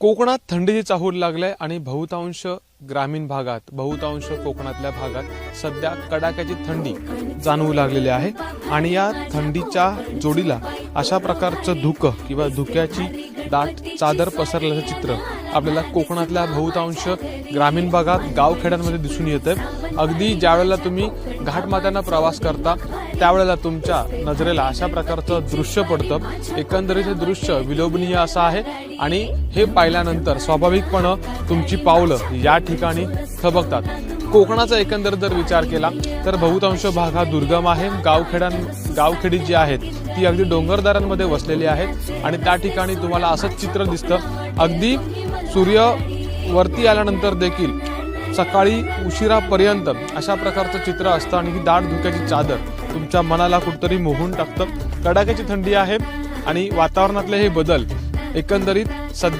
कोकणात थंडीची चाहूल लागलाय आणि बहुतांश ग्रामीण भागात बहुतांश कोकणातल्या भागात सध्या कडाक्याची थंडी जाणवू लागलेली आहे. आणि या थंडीच्या जोडीला अशा प्रकारचं धुकं किंवा धुक्याची दाट चादर पसरल्याचं चित्र. आपल्याला कोकणातल्या बहुतांश ग्रामीण भागात गावखेड्यांमध्ये दिसून येतं अगदी ज्यावेळेला तुम्ही घाटमात्यांना प्रवास करता त्यावेळेला तुमच्या नजरेला अशा प्रकारचं दृश्य पडतं. एकंदरीत हे दृश्य विलोभनीय असं आहे आणि हे पाहिल्यानंतर स्वाभाविकपणं तुमची पावलं या ठिकाणी थबकतात. कोकणाचा एकंदर जर विचार केला तर बहुतांश भाग हा दुर्गम आहे. गावखेड्यां गावखेडी जी आहेत ती अगदी डोंगरदारांमध्ये वसलेली आहेत. आणि त्या ठिकाणी तुम्हाला असंच चित्र दिसतं. अगदी सूर्य वरती आल्यानंतर देखील सकाळी उशिरापर्यंत अशा प्रकारचं चित्र असतं आणि ही दाट धुक्याची चादर तुमच्या मनाला कुठतरी मोहून टाकतं. कडाक्याची थंडी आहे आणि वातावरणातले हे बदल एकंदरीत सध्या